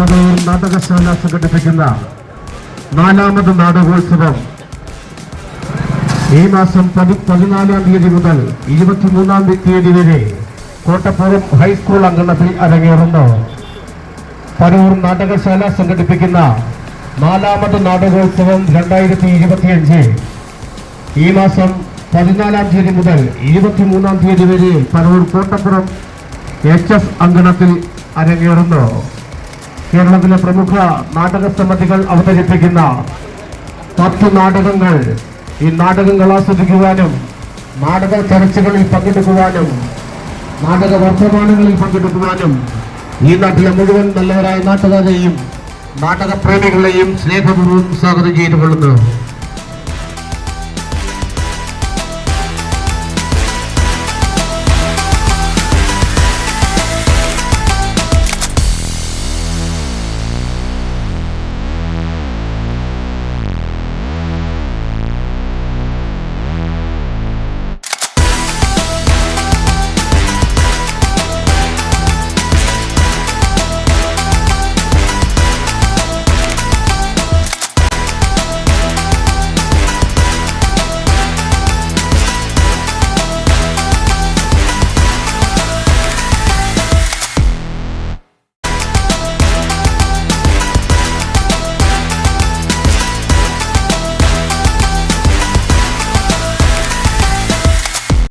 നാടകശാല സംഘടിപ്പിക്കുന്ന നാലാമത് നാടകോത്സവം ഈ മാസം പതി പതിനാലാം തീയതി മുതൽ ഇരുപത്തിമൂന്നാം തീയതി വരെ കോട്ടപ്പുറം ഹൈസ്കൂൾ അങ്കണത്തിൽ അരങ്ങേറുന്നു. പരൂർ നാടകശാല സംഘടിപ്പിക്കുന്ന നാലാമത് നാടകോത്സവം രണ്ടായിരത്തി ഇരുപത്തിയഞ്ച് ഈ മാസം പതിനാലാം തീയതി മുതൽ ഇരുപത്തിമൂന്നാം തീയതി വരെ പരൂർ കോട്ടപ്പുറം എച്ച് എസ് അങ്കണത്തിൽ അരങ്ങേറുന്നു. കേരളത്തിലെ പ്രമുഖ നാടക സമിതികൾ അവതരിപ്പിക്കുന്ന പത്ത് നാടകങ്ങൾ ഈ നാടകങ്ങൾ ആസ്വദിക്കുവാനും നാടക ചർച്ചകളിൽ പങ്കെടുക്കുവാനും നാടക വർത്തമാനങ്ങളിൽ പങ്കെടുക്കുവാനും ഈ നാട്ടിലെ മുഴുവൻ നല്ലവരായ നാട്ടുകാരെയും നാടകപ്രേമികളെയും സ്നേഹപൂർവം സ്വാഗതം ചെയ്തുകൊള്ളുന്നു.